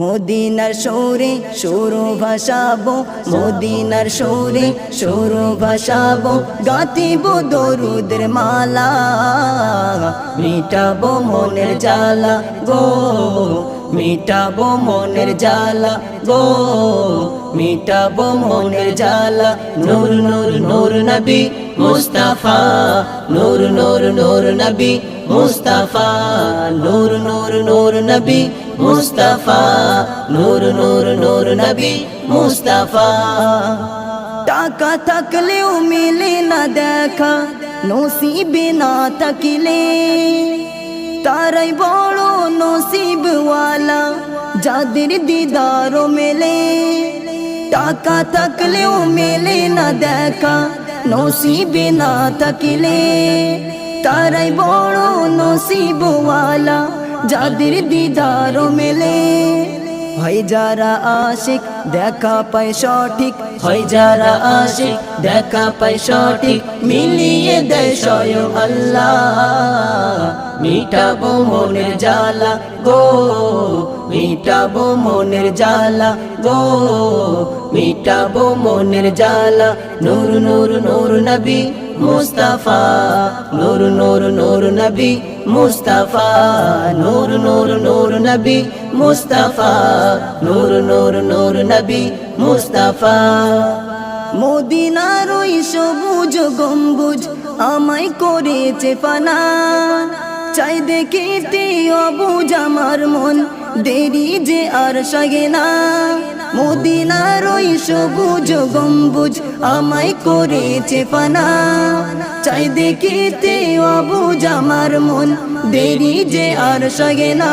মদিনার সুরে সুর ভাসাবো, মদিনার সুরে সুর ভাসাবো গাতিব দরুদের মালা, মিটাবো মনের জ্বালা গো, মিটাবো মনের জ্বালা গো, মিটাবো মনের জ্বালা। নূর নূর নূর নবী মুস্তাফা, নূর নূর নূর নবী মুস্তাফা, নূর নূর নূর নবী মুস্তাফা, নূর নূর নূর নবী মুস্তাফা। টাকা থাকলেও মিলে না দেখা, নসিবে না থাকিলে। তারাই বড় নসিবওয়ালা, যাদের দিদার মেলে। টাকা থাকলেও মেলে না দেখা, নসিবে না থাকিলে। তারাই বড় নসিবওয়ালা যাদের দিদার মেলে, হয় যারা আশিক, দেখা পায় সঠিক। হয় যারা আশিক, দেখা পায় সঠিক। মিলিয়ে দেয় স্বয়ং আল্লাহ। মিটাবো মনের জ্বালা গো, মিটাবো মনের জ্বালা গো, মিটাবো মনের জ্বালা। নূর নূর নূর নবী। মুস্তাফা, নূর নূর নূর নবী মুস্তাফা, নূর নূর নূর নবী মুস্তাফা, নূর নূর নূর নবী মুস্তাফা। মদিনার ওই সবুজ গম্বুজ আমায় করেছে পানা। চাই দেখিতে অবুজ আমার মন। দেরি যে আর সাগে না। মদিনার ওই সবুজ গম্বুজ আমায় করেছে পানা। চাই দেখিতে অবুজ আমার মন, দেরি যে আর সাগে না।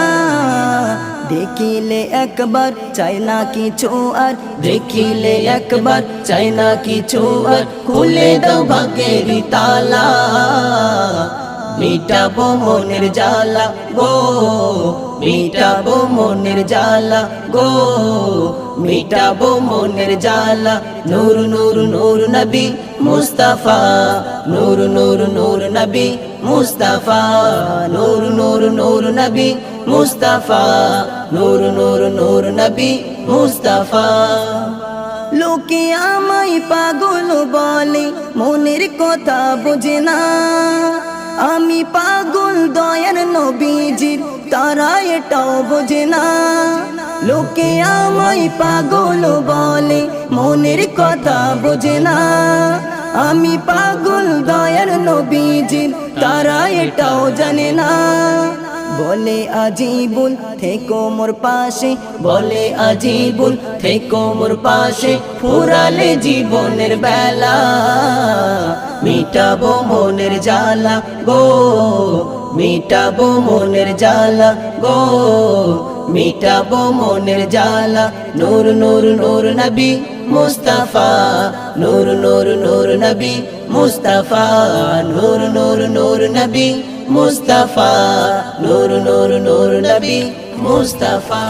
দেখিলে একবার চাই না কিছু আর, দেখিলে একবার চাই না কিছু আর, খুলে দাও ভাগ্যের তালা। মিটাবো মনের জ্বালা গো, মিটাবো মনের জ্বালা গো, মিটাবো মনের জ্বালা। নূর নূর নূর নবী মুস্তাফা, নূর নূর নূর নবী মুস্তাফা, নূর নূর নূর নবী মুস্তাফা, নূর নূর নূর নবী মুস্তাফা। লোকে আমায় পাগল বলে, মনের কথা বুঝে না। আমি পাগল দয়ার নবীজির তারা এটাও বোঝে না। লোকে আমায় পাগল বলে, মনের কথা বোঝে না। আমি পাগল দয়ার নবীজির তারা এটাও জানে না। বলে আজিবুল, থেকো মোর পাশে। বলে আজিবুল, থেকো মোর পাশে। ফুরালে জীবনের বেলা। মিটাবো মনের জ্বালা গো, মিটাবো মনের জ্বালা গো, মিটাবো মনের জ্বালা। নূর নূর নূর নবী মুস্তাফা, নূর নূর নূর নবী মুস্তাফা, নূর নূর নূর নবী মুস্তাফা, নূর নূর নূর নবী মুস্তাফা।